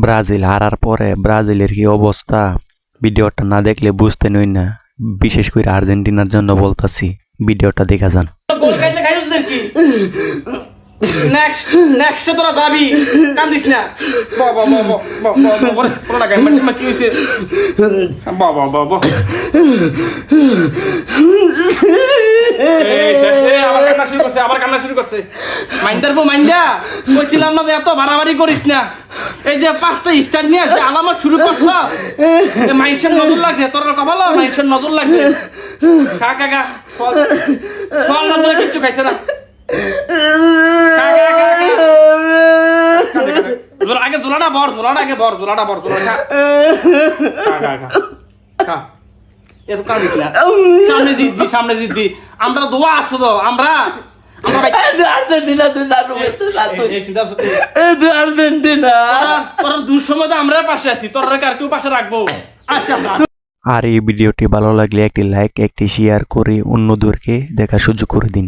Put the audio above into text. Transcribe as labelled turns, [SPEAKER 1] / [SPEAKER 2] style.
[SPEAKER 1] Brazil হারার পরে ব্রাজিলের কি অবস্থা ভিডিওটা না দেখলে বুঝতে নই না বিশেষ করে আর্জেন্টিনার জন্য বলতাছি ভিডিওটা দেখা যান
[SPEAKER 2] আবার কান্না শুরু করছে মাইন্দার মাইন্দা না যে এত বাড়াবাড়ি করিস না এই যে পাঁচটা স্টার নিয়ে যে আলামত শুরু করছ? মাইন্সের নজর লাগছে, তোর কপালো মাইন্সের নজর লাগছে। খা খা ফল। ফল নজরে কিচ্ছু খাইছে না। আগে জোলাটা বর জোলাটা আগে বর জোলাটা বর জোলা খা। খা খা না সামনে জিতবি সামনে জিতবি। আমরা দোয়া আছো তো, আমরা ভাই
[SPEAKER 3] আর্জেন্টিনা তুই জানো তুই আর্জেন্টিনা
[SPEAKER 2] তোর দুঃসময় আমরা পাশে আছি তোর কার কেউ পাশে রাখব? আচ্ছা
[SPEAKER 1] আর এই ভিডিওটি ভালো লাগলে একটি লাইক একটি শেয়ার করে অন্যদেরকে দেখার সুযোগ করে দিন।